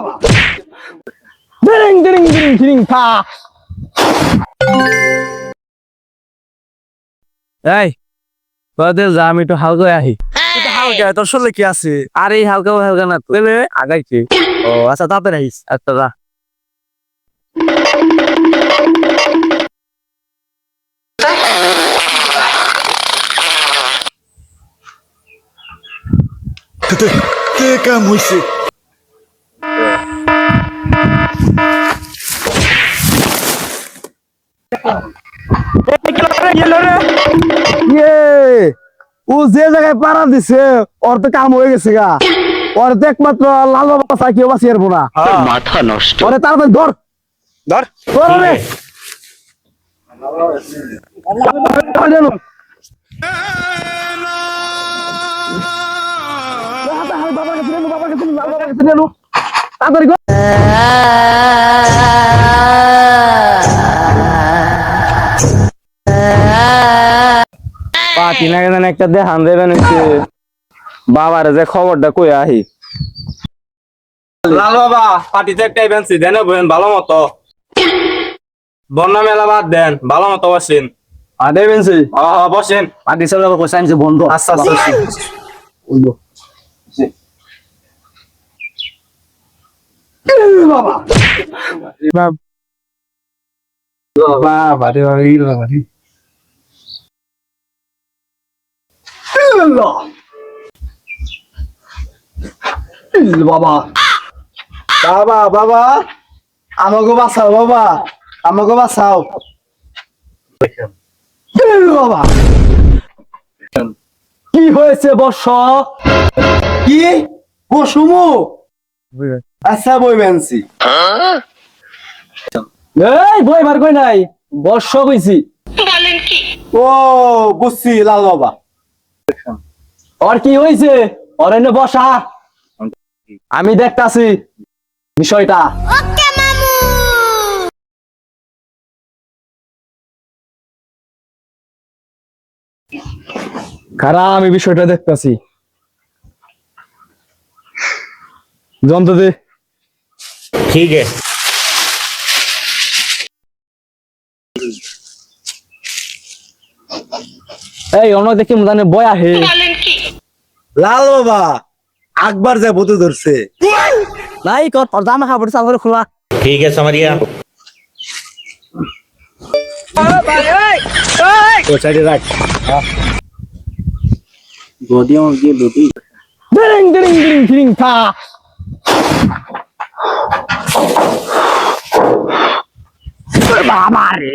বাবা। ডিরিং ডিরিং ডিরিং ডিরিং থা। এই তোদের যা আমি একটু হালকা আহি। হালকা তোর শরীরে কি আছে? আর এই হালকা হালকা না। তুই আগাইছি। ও আচ্ছা তাড়াতাড়ি আইস। আচ্ছা যা। কে কাম হইছে? ও যে জায়গায় পাড়া দিছে ওর তো কাম হয়ে গেছে গা ওর তো একমাত্র লাল বাবা চা বাঁচিয়ে পারব না মাথা নষ্ট ওরে তাড়াতাড়ি ধর ধর ধর কর। পাতি না কেন একটা দেখান দেবেন হচ্ছে বাবার যে খবরটা কই আহি লাল বাবা পার্টিতে একটা ইভেন্টসি দেন বলেন ভালো মতো বন্যা মেলা বাদ দেন ভালো মতো বসেন আর দেবেন সে। হ হ, বসেন পার্টি চালাবো, পয়সা আনছে বন্ধ। আচ্ছা আচ্ছা। এ বাবা বাবা রে বাবা আল্লাহ। বাবা। বাবা বাবা। আমাকে বাঁচাও বাবা। আমাকে বাঁচাও। বাবা। কি হয়েছে বর্ষ কি? বসুমু? আচ্ছা বই বেনছি। এই বই বার কই নাই। বর্ষ কইছি ও বুঝছি লাল বাবা। ওর কি হয়েছে অরণ্য বসা। আমি দেখতাছি বিষয়টা। খারা আমি বিষয়টা দেখতাছি। যন্ত্র দে। ঠিক এই অন্য দেখি মানে বয়া হে লাল বাবা আকবর যা বুধু ধরছে। লাই কর জামা কাপড় চাপড় খোলা। ঠিক আছে মারিয়া। ও সাইডে রাখ। বাবা রে বাবা রে।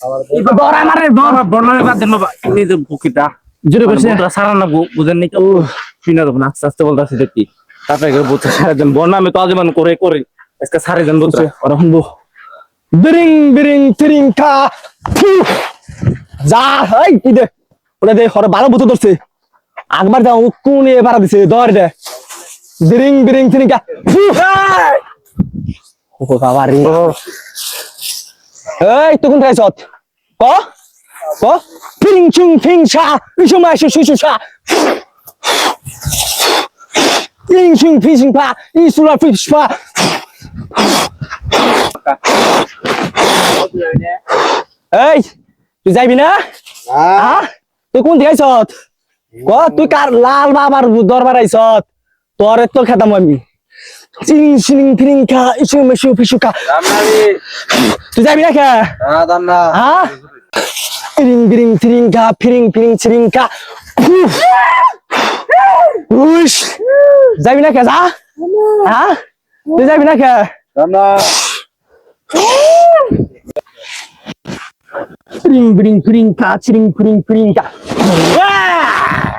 বাবা বড় মারে বড় বড় বাদ দেন বাবা। এই যে ভুকিটা জোরে কইছে বুতরা সারা না বুঝেন নাই ও শুনে দেবো না আস্তে আস্তে বলতেছি দেখি। তারপরে বুতরা সারা দেন বন্যা আমি তো আজীবন করে করে আজকে সারে দেন ওরা শুনব বিরিং বিরিং তিরিং খা যা কি দে দে হরে ভালো বুতো ধরছে। একবার যা কোন দিছে ধর দে। বিরিং বিরিং তিরিং খা ফু। ও বাবা রে। এই তুই কোন ক? ক ফিং চুং ফিং সা ইসু মা ইসু সুসু সা ফিং ফিং চুং পা ইসুলা ফিস পা। এই তুই যাইবি না? তুই কোন দিকে আইছত ক তুই কার লাল বাবার দরবার আইছত তোর তো খেতাম আমি। চিং সিং ফিরিং খা ইসু মেসু ফিসু খা তুই যাবি না খা হ্যাঁ? ফিরিং ফিরিং ফিরিং খা ফিরিং ফিরিং ফিরিং খা। উস যাবি না খা যা হ্যাঁ তুই যাবি না খা ফিরিং ফিরিং ফিরিং খা চিরিং ফিরিং ফিরিং খা!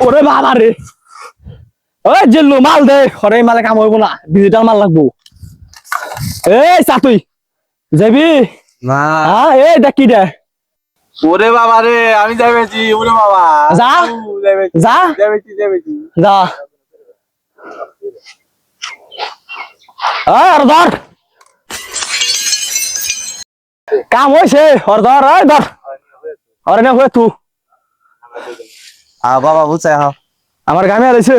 ওরে বাবা রে ওই জেল্লু মাল দে এই মালে কাম হইব না ডিজিটাল মাল লাগবো এই চাতুই যাবি না হ্যাঁ এই দেখি দে ওরে বাবা রে আমি যাইবেছি ওরে বাবা। যা যা। যাইবেছি যাইবেছি যা। এই, আর ধর কাম হয়েছে ওর ধর ওই ধর। ওরে না হয়ে তু। আ বাবা বুঝাই হা। আমার গামে আলাইছে